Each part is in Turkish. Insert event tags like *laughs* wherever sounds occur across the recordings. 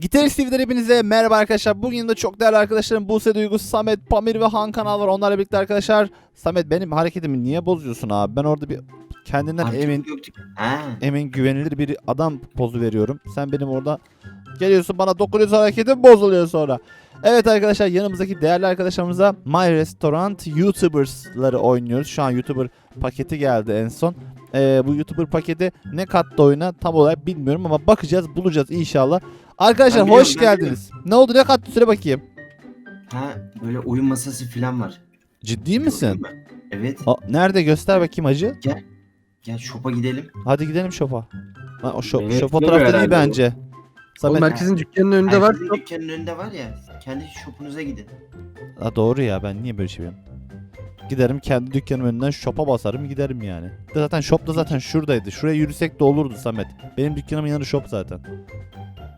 Gitarist TV'den hepinize merhaba arkadaşlar. Bugün de çok değerli arkadaşlarım Buse Duygu, Samet, Pamir ve Han kanal var. Onlarla birlikte arkadaşlar. Samet benim hareketimi niye bozuyorsun abi? Ben orada bir kendinden Artık emin. Ha. emin güvenilir bir adam pozu veriyorum. Sen benim orada geliyorsun bana dokunuyorsun hareketim bozuluyor sonra. Evet arkadaşlar yanımızdaki değerli arkadaşlarımıza My Restaurant YouTubers'ları oynuyoruz. Şu an YouTuber paketi geldi en son. Ee, bu YouTuber paketi ne kattı oyuna tam olarak bilmiyorum ama bakacağız bulacağız inşallah. Arkadaşlar Ben biliyorum, hoş ben geldiniz. Ne oldu ne kattı söyle bakayım. Ha böyle oyun masası falan var. Ciddi misin? Evet. Aa, nerede göster bakayım hacı. Gel shop'a gidelim. Hadi gidelim şopa. Ha, o şop, Evet, şop fotoğrafta iyi herhalde bence. O Samet, merkezin dükkanının önünde var. Herkesin dükkanın önünde var ya. Kendi shop'unuza gidin. Ha, doğru ya ben niye böyle şey yapıyorum? Giderim kendi dükkanım önünden shop'a basarım giderim yani. De Zaten shop da zaten şuradaydı. Şuraya yürüsek de olurdu Samet. Benim dükkanımın yanı shop zaten.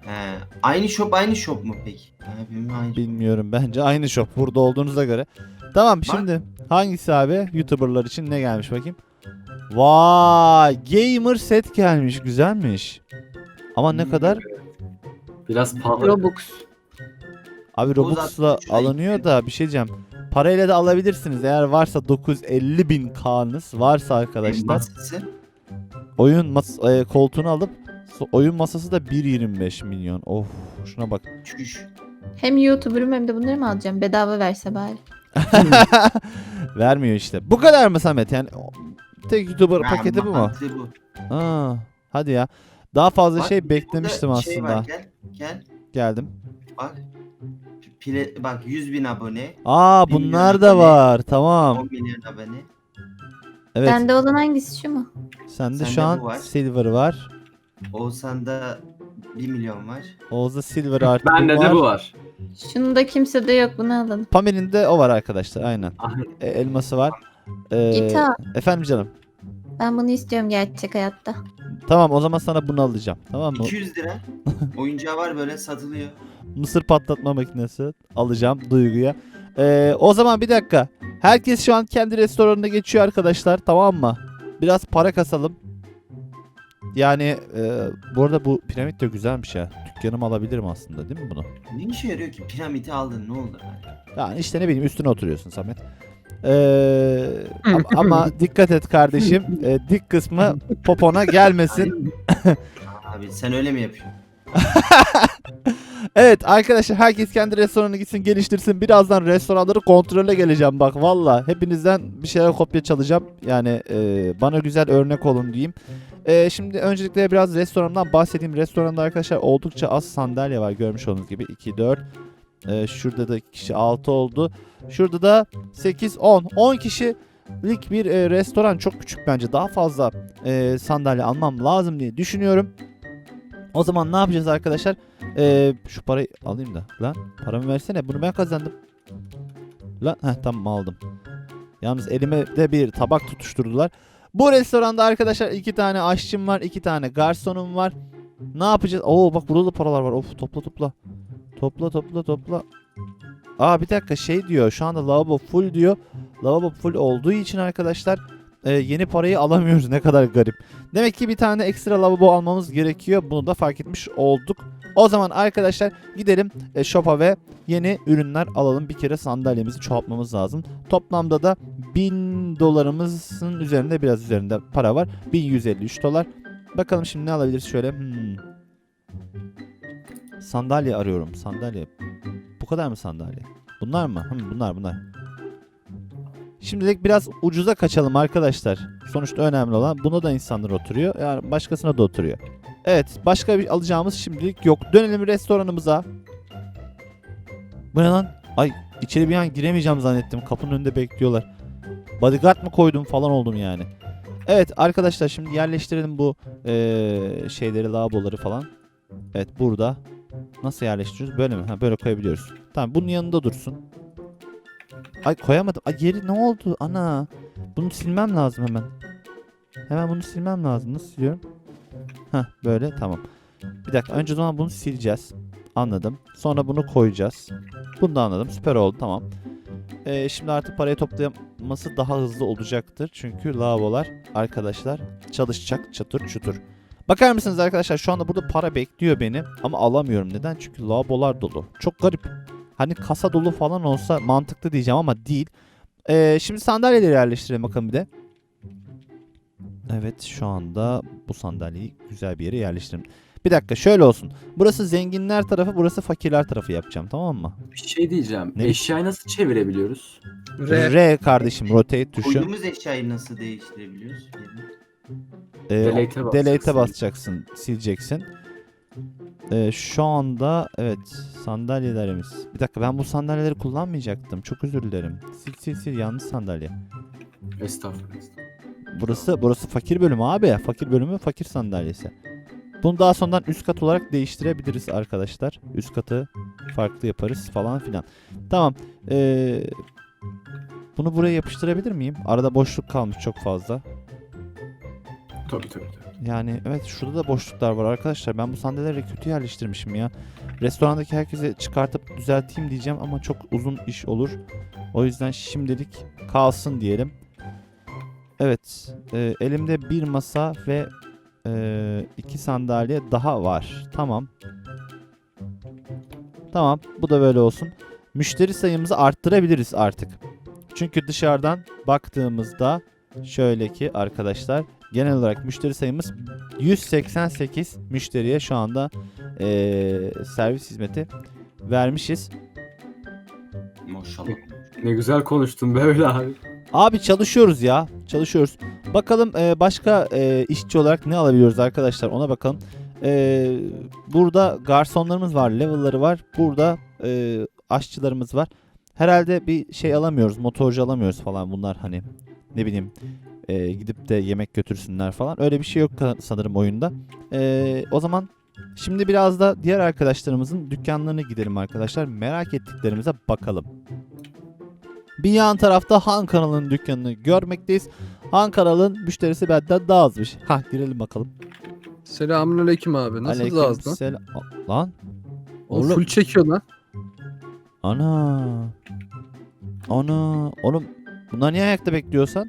He. Aynı shop aynı shop mu peki? Benim aynı. Bilmiyorum bence aynı shop burada olduğunuza göre. Tamam şimdi hangisi abi YouTuber'lar için ne gelmiş bakayım. Vay gamer set gelmiş güzelmiş. Ama ne Hmm. kadar? Biraz pahalı. Robux. Abi Robux'la şuraya alınıyor da bir şey diyeceğim. Parayla da alabilirsiniz. Eğer varsa 950 bin K'nız varsa arkadaşlar. Masası. Oyun mas e, koltuğunu alıp oyun masası da 1.25 milyon. Of şuna bak. Çüş. Hem YouTuber'ım hem de bunları mı alacağım? Bedava verse bari. *laughs* Vermiyor işte. Bu kadar mı Samet? Yani tek YouTuber Ha, paketi bu mu? mantığı bu. Aa, hadi ya. Daha fazla Bak, şey burada beklemiştim şey aslında. var, gel. Gel. Geldim. Bak. Pile, bak 100 bin abone. Aa bunlar da abone. var. Tamam. 10 milyon abone. Evet. Bende olan hangisi şu mu? Sende şu Sende an bu var. silver var. Oğuzhan'da 1 milyon var. Oğuz'da silver artı Bende de bu var. Şunu da kimse de yok bunu alalım. Pamir'in de o var arkadaşlar aynen. Aynen. E, elması var. Ee, Gita efendim canım. ben bunu istiyorum gerçek hayatta. Tamam o zaman sana bunu alacağım. Tamam mı? 200 lira. *laughs* Oyuncağı var böyle satılıyor. Mısır patlatma makinesi alacağım Duygu'ya. Ee, o zaman bir dakika. Herkes şu an kendi restoranına geçiyor arkadaşlar tamam mı? Biraz para kasalım. Yani e, bu arada bu piramit de güzelmiş ya. Dükkanımı alabilirim aslında değil mi bunu? Ne işe yarıyor ki? Piramidi aldın ne oldu? Yani işte ne bileyim üstüne oturuyorsun Samet. Ee, ama, ama dikkat et kardeşim. Ee, dik kısmı popona gelmesin. Abi sen öyle mi yapıyorsun? *laughs* Evet arkadaşlar herkes kendi restoranına gitsin geliştirsin. Birazdan restoranları kontrole geleceğim bak valla. Hepinizden bir şeyler kopya çalacağım. Yani e, bana güzel örnek olun diyeyim. E, şimdi öncelikle biraz restorandan bahsedeyim. Restoranda arkadaşlar oldukça az sandalye var görmüş olduğunuz gibi. 2, 4. E, şurada da 2 kişi 6 oldu. Şurada da 8, 10. 10 kişilik bir e, restoran çok küçük bence. Daha fazla e, sandalye almam lazım diye düşünüyorum. O zaman ne yapacağız arkadaşlar? Ee, şu parayı alayım da. Lan paramı versene. Bunu ben kazandım. Lan heh tamam aldım. Yalnız elime de bir tabak tutuşturdular. Bu restoranda arkadaşlar iki tane aşçım var. iki tane garsonum var. Ne yapacağız? Oo bak burada da paralar var. Of topla topla. Topla topla topla. Aa bir dakika şey diyor. Şu anda lavabo full diyor. Lavabo full olduğu için arkadaşlar e, yeni parayı alamıyoruz. Ne kadar garip. Demek ki bir tane ekstra lavabo almamız gerekiyor. Bunu da fark etmiş olduk. O zaman arkadaşlar gidelim e, shop'a ve yeni ürünler alalım. Bir kere sandalyemizi çoğaltmamız lazım. Toplamda da 1000 dolarımızın üzerinde biraz üzerinde para var. 1153 dolar. Bakalım şimdi ne alabiliriz şöyle. Hmm. Sandalye arıyorum. Sandalye. Bu kadar mı sandalye? Bunlar mı? Hmm, bunlar bunlar. Şimdilik biraz ucuza kaçalım arkadaşlar. Sonuçta önemli olan buna da insanlar oturuyor. Yani başkasına da oturuyor. Evet başka bir alacağımız şimdilik yok. Dönelim restoranımıza. Bu ne lan? Ay içeri bir an giremeyeceğim zannettim. Kapının önünde bekliyorlar. Bodyguard mı koydum falan oldum yani. Evet arkadaşlar şimdi yerleştirelim bu eee, şeyleri lavaboları falan. Evet burada. Nasıl yerleştiriyoruz? Böyle mi? Ha böyle koyabiliyoruz. Tamam bunun yanında dursun. Ay koyamadım. Ay yeri ne oldu? Ana. Bunu silmem lazım hemen. Hemen bunu silmem lazım. Nasıl siliyorum? Heh böyle tamam. Bir dakika önce zaman bunu sileceğiz. Anladım. Sonra bunu koyacağız. Bunu da anladım. Süper oldu tamam. Ee, şimdi artık parayı toplaması daha hızlı olacaktır. Çünkü lavabolar arkadaşlar çalışacak çatır çutur. Bakar mısınız arkadaşlar şu anda burada para bekliyor beni ama alamıyorum. Neden? Çünkü lavabolar dolu. Çok garip. Hani kasa dolu falan olsa mantıklı diyeceğim ama değil. Ee, şimdi sandalyeleri yerleştirelim bakalım bir de. Evet şu anda bu sandalyeyi güzel bir yere yerleştirelim. Bir dakika şöyle olsun. Burası zenginler tarafı burası fakirler tarafı yapacağım tamam mı? Bir şey diyeceğim. Ne? Eşyayı nasıl çevirebiliyoruz? R, R. kardeşim rotate tuşu. Koyduğumuz eşyayı nasıl değiştirebiliyoruz? Ee, Delete'e basacaksın. delete'e basacaksın, sileceksin. Ee, şu anda evet sandalyelerimiz. Bir dakika ben bu sandalyeleri kullanmayacaktım. Çok özür dilerim. Sil sil sil yanlış sandalye. Estağfurullah. Burası burası fakir bölümü abi. Fakir bölümü fakir sandalyesi. Bunu daha sonradan üst kat olarak değiştirebiliriz arkadaşlar. Üst katı farklı yaparız falan filan. Tamam. Ee, bunu buraya yapıştırabilir miyim? Arada boşluk kalmış çok fazla. Tabii tabii tabii. Yani evet şurada da boşluklar var arkadaşlar. Ben bu sandalyeleri kötü yerleştirmişim ya. Restorandaki herkese çıkartıp düzelteyim diyeceğim ama çok uzun iş olur. O yüzden şimdilik kalsın diyelim. Evet, e, elimde bir masa ve e, iki sandalye daha var. Tamam. Tamam, bu da böyle olsun. Müşteri sayımızı arttırabiliriz artık. Çünkü dışarıdan baktığımızda şöyle ki arkadaşlar genel olarak müşteri sayımız 188 müşteriye şu anda eee, servis hizmeti vermişiz. Maşallah. Ne güzel konuştun böyle abi. Abi çalışıyoruz ya. Çalışıyoruz. Bakalım eee, başka eee, işçi olarak ne alabiliyoruz arkadaşlar ona bakalım. Eee, burada garsonlarımız var, level'ları var. Burada eee, aşçılarımız var. Herhalde bir şey alamıyoruz, motorcu alamıyoruz falan bunlar hani ne bileyim eee, gidip de yemek götürsünler falan. Öyle bir şey yok sanırım oyunda. Eee, o zaman şimdi biraz da diğer arkadaşlarımızın dükkanlarına gidelim arkadaşlar. Merak ettiklerimize bakalım. Bir yan tarafta Han kanalının dükkanını görmekteyiz. Han kanalın müşterisi benden daha azmış. Ha girelim bakalım. Selamünaleyküm abi. Nasıl Aleyküm az lan? selam. Lan. O Oğlum. full çekiyor lan. Ana. Ana. Oğlum bunlar niye ayakta bekliyorsan?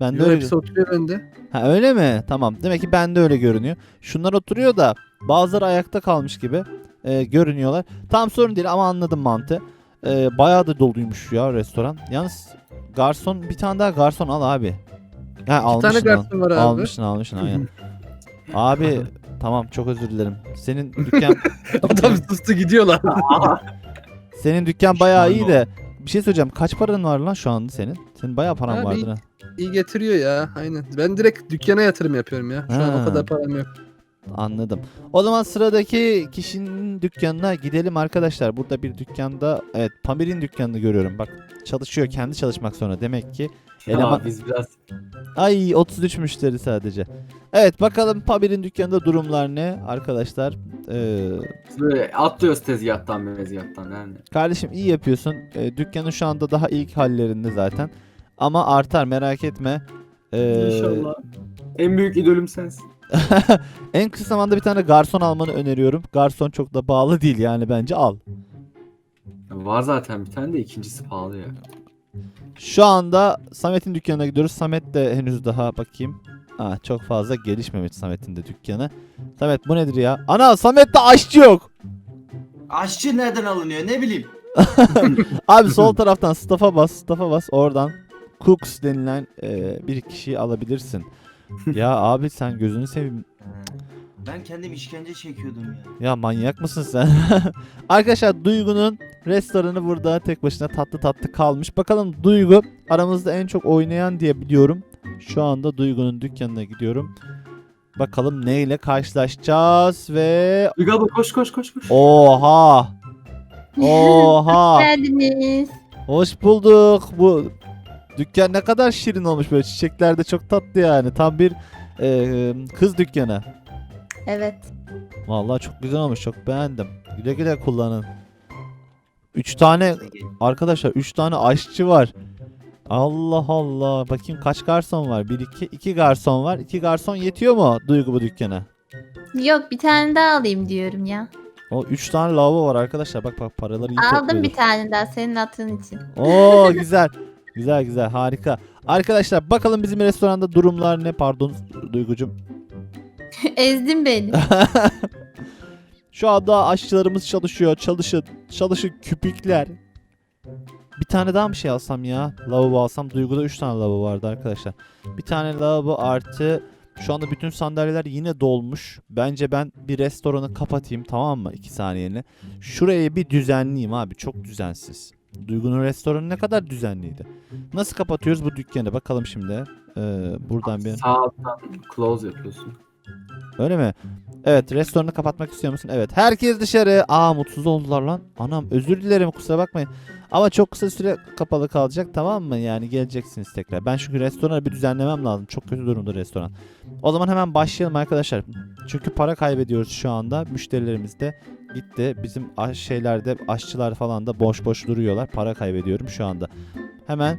Ben de Yo, öyle. hepsi oturuyor bende. Ha öyle mi? Tamam. Demek ki bende öyle görünüyor. Şunlar oturuyor da bazıları ayakta kalmış gibi e, görünüyorlar. Tam sorun değil ama anladım mantığı. E, bayağı da doluymuş ya restoran. Yalnız garson bir tane daha garson al abi. Ha, tane almışsın, al. garson var abi. Almışsın almışsın aynen. *laughs* abi tamam çok özür dilerim. Senin dükkan *laughs* Adam sustu gidiyor lan. *laughs* senin dükkan bayağı iyi de bir şey söyleyeceğim. Kaç paran var lan şu anda senin? Senin bayağı paran Abi, vardır ha. İyi getiriyor ya. Aynen. Ben direkt dükkana yatırım yapıyorum ya. Şu an Ha. o kadar param yok. Anladım. O zaman sıradaki kişinin dükkanına gidelim arkadaşlar. Burada bir dükkanda evet Pamir'in dükkanını görüyorum. Bak çalışıyor kendi çalışmak sonra demek ki. *laughs* Eleman- Ya biz biraz Ay 33 müşteri sadece. Evet bakalım Pamir'in dükkanında durumlar ne arkadaşlar. Ee, böyle atlıyoruz tezgahtan mezgahtan yani. kardeşim iyi yapıyorsun. Ee, dükkanın şu anda daha ilk hallerinde zaten. Ama artar merak etme. Ee, İnşallah. En büyük idolüm sensin. *laughs* en kısa zamanda bir tane garson almanı öneriyorum. Garson çok da bağlı değil yani bence al. Var zaten bir tane de ikincisi pahalı ya. Şu anda Samet'in dükkanına gidiyoruz. Samet de henüz daha bakayım. Aa, çok fazla gelişmemiş Samet'in de dükkanı. Samet bu nedir ya? Ana Samet'te aşçı yok. Aşçı nereden alınıyor ne bileyim. *laughs* Abi sol taraftan staff'a bas, staff'a bas. Oradan cooks denilen e, bir kişiyi alabilirsin. Ya abi sen gözünü seveyim. Ben kendim işkence çekiyordum ya. Ya manyak mısın sen? *laughs* Arkadaşlar Duygu'nun restoranı burada tek başına tatlı tatlı kalmış. Bakalım Duygu aramızda en çok oynayan diye biliyorum. Şu anda Duygu'nun dükkanına gidiyorum. Bakalım neyle karşılaşacağız ve Duygu abla koş koş koş koş. oha *laughs* oha Geldiniz. hoş bulduk bu dükkan ne kadar şirin olmuş böyle çiçekler de çok tatlı yani tam bir e, kız dükkanı. Evet. Vallahi çok güzel olmuş çok beğendim güle güle kullanın. 3 tane Arkadaşlar 3 tane aşçı var. Allah Allah. Bakayım kaç garson var? 1 2 2 garson var. 2 garson yetiyor mu Duygu bu dükkana? Yok bir tane daha alayım diyorum ya. O 3 tane lavabo var arkadaşlar. Bak bak paraları iyi Aldım topluyoruz. bir tane daha senin hatırın için. Oo güzel. *laughs* Güzel güzel harika. Arkadaşlar bakalım bizim restoranda durumlar ne? Pardon Duygucum. *laughs* Ezdin beni. *laughs* Şu anda aşçılarımız çalışıyor. Çalışın. Çalışın küpükler. Bir tane daha bir şey alsam ya. Lavabo alsam. Duygu'da 3 tane lavabo vardı arkadaşlar. Bir tane lavabo artı şu anda bütün sandalyeler yine dolmuş. Bence ben bir restoranı kapatayım tamam mı? 2 saniyeni. Şurayı bir düzenleyeyim abi. Çok düzensiz. Duygu'nun restoranı ne kadar düzenliydi. Nasıl kapatıyoruz bu dükkanı? Bakalım şimdi. Ee, buradan bir... Sağ alttan close yapıyorsun. Öyle mi? Evet restoranı kapatmak istiyor musun? Evet. Herkes dışarı. Aa mutsuz oldular lan. Anam özür dilerim kusura bakmayın. Ama çok kısa süre kapalı kalacak tamam mı? Yani geleceksiniz tekrar. Ben çünkü restoranı bir düzenlemem lazım. Çok kötü durumda restoran. O zaman hemen başlayalım arkadaşlar. Çünkü para kaybediyoruz şu anda. Müşterilerimiz de gitti. Bizim şeylerde aşçılar falan da boş boş duruyorlar. Para kaybediyorum şu anda. Hemen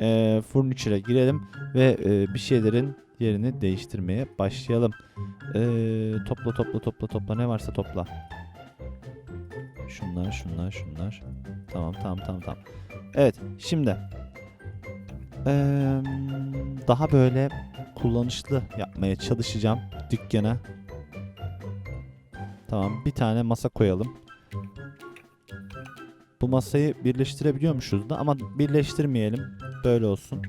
e, furniture'a girelim ve e, bir şeylerin yerini değiştirmeye başlayalım. Ee, topla topla topla topla ne varsa topla. Şunlar şunlar şunlar. Tamam tamam tamam tamam. Evet şimdi ee, daha böyle kullanışlı yapmaya çalışacağım dükkana. Tamam bir tane masa koyalım. Bu masayı birleştirebiliyormuşuz da ama birleştirmeyelim. Böyle olsun.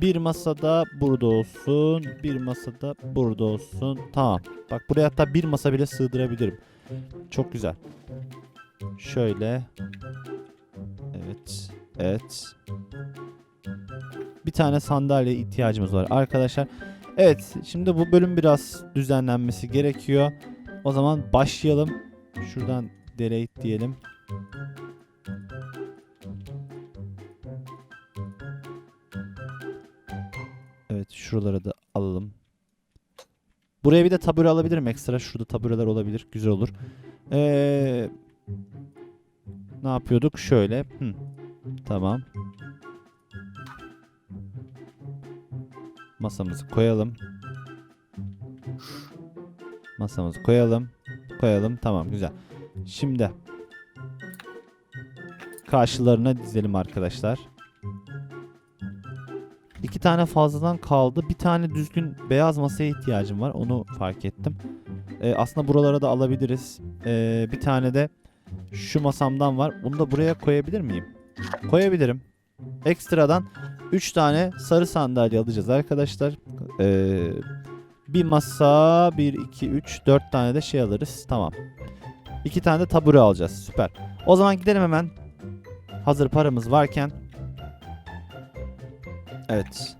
Bir masada burada olsun. Bir masada burada olsun. Tamam. Bak buraya hatta bir masa bile sığdırabilirim. Çok güzel. Şöyle. Evet. Evet. Bir tane sandalye ihtiyacımız var arkadaşlar. Evet. Şimdi bu bölüm biraz düzenlenmesi gerekiyor. O zaman başlayalım. Şuradan delete diyelim. Evet şuraları da alalım. Buraya bir de tabure alabilirim ekstra. Şurada tabureler olabilir. Güzel olur. Ee, ne yapıyorduk? Şöyle. Hı. Tamam. Masamızı koyalım. Masamızı koyalım. Koyalım. Tamam güzel. Şimdi karşılarına dizelim arkadaşlar. İki tane fazladan kaldı. Bir tane düzgün beyaz masaya ihtiyacım var. Onu fark ettim. Ee, aslında buralara da alabiliriz. Ee, bir tane de şu masamdan var. Bunu da buraya koyabilir miyim? Koyabilirim. Ekstradan 3 tane sarı sandalye alacağız arkadaşlar. Ee, bir masa, 1, 2, 3, 4 tane de şey alırız. Tamam. 2 tane de tabure alacağız. Süper. O zaman gidelim hemen. Hazır paramız varken. Evet.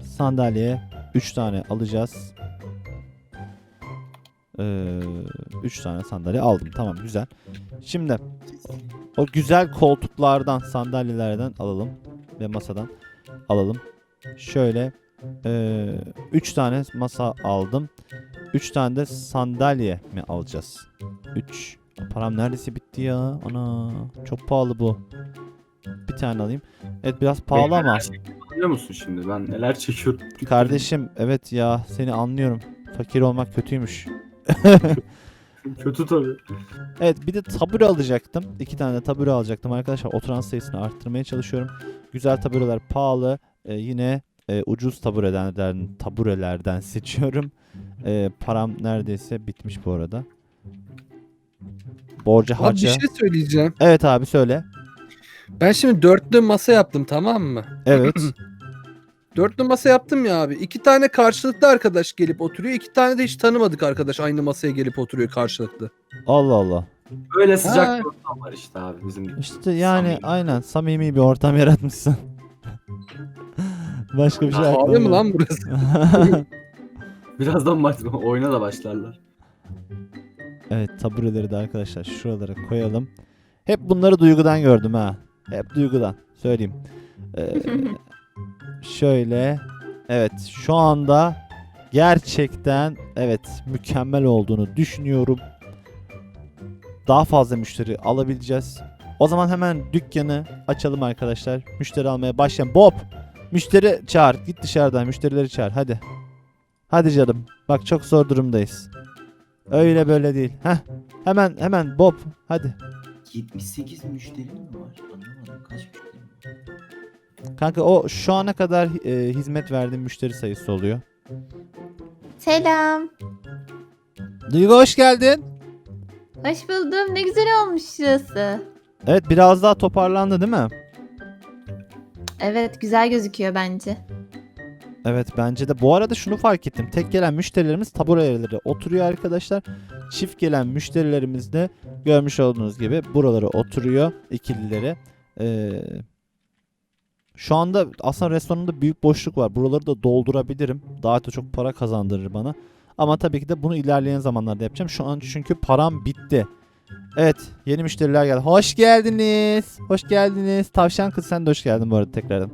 Sandalye 3 tane alacağız. 3 tane sandalye aldım. Tamam güzel. Şimdi o güzel koltuklardan, sandalyelerden alalım ve masadan alalım. Şöyle 3 tane masa aldım. 3 tane de sandalye mi alacağız? 3. Param neredeyse bitti ya. Ana çok pahalı bu. Bir tane alayım. Evet biraz pahalı ama. Biliyor musun şimdi ben neler çekiyorum? Kardeşim evet ya seni anlıyorum. Fakir olmak kötüymüş. *laughs* Kötü tabii. Evet bir de tabure alacaktım. İki tane de tabure alacaktım arkadaşlar. Oturan sayısını arttırmaya çalışıyorum. Güzel tabureler pahalı. Ee, yine e, ucuz taburelerden, taburelerden *laughs* seçiyorum. Ee, param neredeyse bitmiş bu arada. Borca Abi bir harca. şey söyleyeceğim. Evet abi söyle. Ben şimdi dörtlü masa yaptım tamam mı? Evet. *clears throat* Dörtlü masa yaptım ya abi. İki tane karşılıklı arkadaş gelip oturuyor. iki tane de hiç tanımadık arkadaş aynı masaya gelip oturuyor karşılıklı. Allah Allah. Böyle sıcak Ha. bir ortam var işte abi bizim. İşte yani Samimi. aynen samimi bir ortam *laughs* yaratmışsın. Başka bir şey Kahve aklıma mi lan burası? *laughs* Birazdan maç oyuna da başlarlar. Evet tabureleri de arkadaşlar şuralara koyalım. Hep bunları duygudan gördüm ha. Hep duygudan. Söyleyeyim. Ee, *laughs* şöyle. Evet şu anda gerçekten evet mükemmel olduğunu düşünüyorum. Daha fazla müşteri alabileceğiz. O zaman hemen dükkanı açalım arkadaşlar. Müşteri almaya başlayalım. Bob! Müşteri çağır. Git dışarıdan müşterileri çağır. Hadi. Hadi canım. Bak çok zor durumdayız. Öyle böyle değil. Heh. Hemen hemen Bob. Hadi. 78 müşteri mi var? Anlamadım kaç müşteri var? Kanka o şu ana kadar e, hizmet verdiğim müşteri sayısı oluyor. Selam. Duygu hoş geldin. Hoş buldum. Ne güzel olmuş şurası. Evet biraz daha toparlandı değil mi? Evet güzel gözüküyor bence. Evet bence de. Bu arada şunu fark ettim. Tek gelen müşterilerimiz taburelere oturuyor arkadaşlar. Çift gelen müşterilerimiz de görmüş olduğunuz gibi buralara oturuyor ikilileri. Ee, şu anda aslında restoranında büyük boşluk var. Buraları da doldurabilirim. Daha da çok para kazandırır bana. Ama tabii ki de bunu ilerleyen zamanlarda yapacağım. Şu an çünkü param bitti. Evet yeni müşteriler geldi. Hoş geldiniz. Hoş geldiniz. Tavşan kız sen de hoş geldin bu arada tekrardan.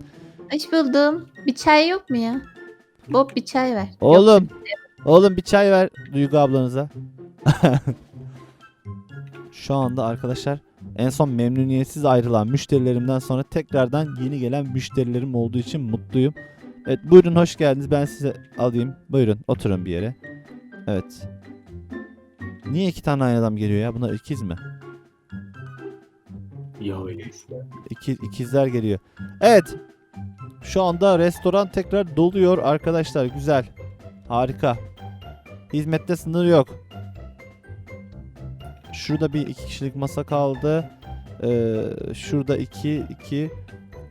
Hoş buldum. Bir çay yok mu ya? Bob bir çay ver. Oğlum. Oğlum bir çay ver Duygu ablanıza. *laughs* Şu anda arkadaşlar en son memnuniyetsiz ayrılan müşterilerimden sonra tekrardan yeni gelen müşterilerim olduğu için mutluyum. Evet buyurun hoş geldiniz. Ben size alayım. Buyurun oturun bir yere. Evet. Niye iki tane aynı adam geliyor ya? Bunlar ikiz mi? Ya öyle. İki, ikizler geliyor. Evet. Şu anda restoran tekrar doluyor arkadaşlar. Güzel. Harika. Hizmette sınır yok. Şurada bir iki kişilik masa kaldı. Ee, şurada iki, iki.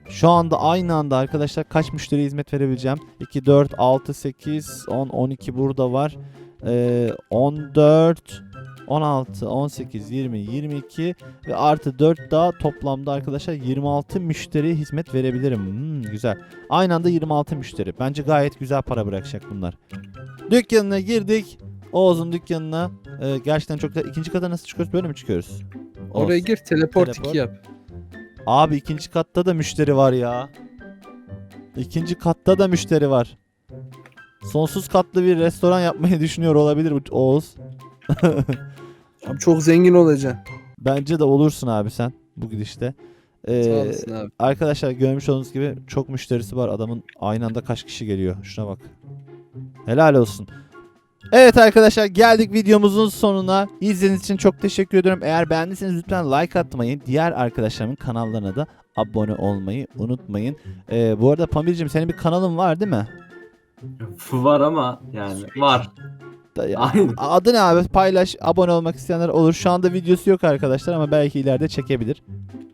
Şu anda aynı anda arkadaşlar kaç müşteriye hizmet verebileceğim? 2, 4, 6, 8, 10, 12 burada var. Ee, 14, 16, 18, 20, 22 ve artı 4 daha toplamda arkadaşlar 26 müşteriye hizmet verebilirim. Hmm, güzel. Aynı anda 26 müşteri. Bence gayet güzel para bırakacak bunlar. Dükkanına girdik. Oğuz'un dükkanına. Ee, gerçekten çok güzel. İkinci kata nasıl çıkıyoruz? Böyle mi çıkıyoruz? Oğuz. Oraya gir teleport, Teleport. 2 yap. Abi ikinci katta da müşteri var ya. İkinci katta da müşteri var. Sonsuz katlı bir restoran yapmayı *laughs* düşünüyor olabilir bu Oğuz. *laughs* Abi çok zengin olacaksın. Bence de olursun abi sen bu gidişte. Ee, Sağ olasın abi. Arkadaşlar görmüş olduğunuz gibi çok müşterisi var. Adamın aynı anda kaç kişi geliyor. Şuna bak. Helal olsun. Evet arkadaşlar geldik videomuzun sonuna. İzlediğiniz için çok teşekkür ediyorum. Eğer beğendiyseniz lütfen like atmayı, diğer arkadaşlarımın kanallarına da abone olmayı unutmayın. Ee, bu arada Pamir'cim senin bir kanalın var değil mi? Var ama yani var. Da- ya- Aynen. Adı ne abi? Paylaş, abone olmak isteyenler olur. Şu anda videosu yok arkadaşlar ama belki ileride çekebilir.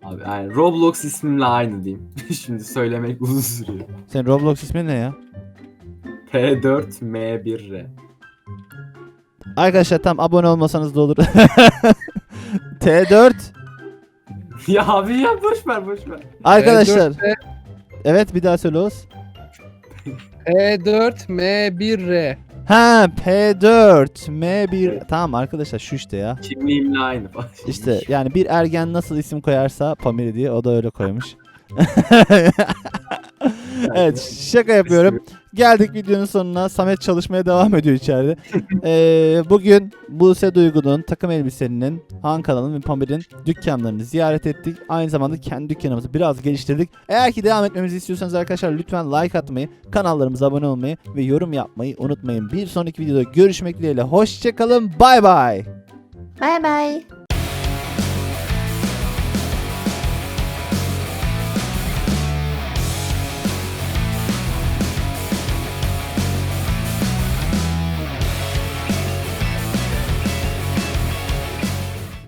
Abi yani Roblox ismimle aynı diyeyim. *laughs* Şimdi söylemek uzun sürüyor. Senin Roblox ismin ne ya? P4M1R. Arkadaşlar tam abone olmasanız da olur. *laughs* T4 *laughs* ya abi ya boş ver boş ver. Arkadaşlar E4, evet bir daha söyle Oğuz. E4 M1R. Ha P4 M1 tamam arkadaşlar şu işte ya. Kimliğimle aynı falan. İşte yani bir ergen nasıl isim koyarsa Pamir diye o da öyle koymuş. *laughs* evet şaka yapıyorum. Geldik videonun sonuna. Samet çalışmaya devam ediyor içeride. *laughs* Ee, bugün Buse Duygu'nun, takım elbisenin, Han kanalının ve Pamir'in dükkanlarını ziyaret ettik. Aynı zamanda kendi dükkanımızı biraz geliştirdik. Eğer ki devam etmemizi istiyorsanız arkadaşlar lütfen like atmayı, kanallarımıza abone olmayı ve yorum yapmayı unutmayın. Bir sonraki videoda görüşmek dileğiyle. Hoşçakalın. Bay bay. Bay bay.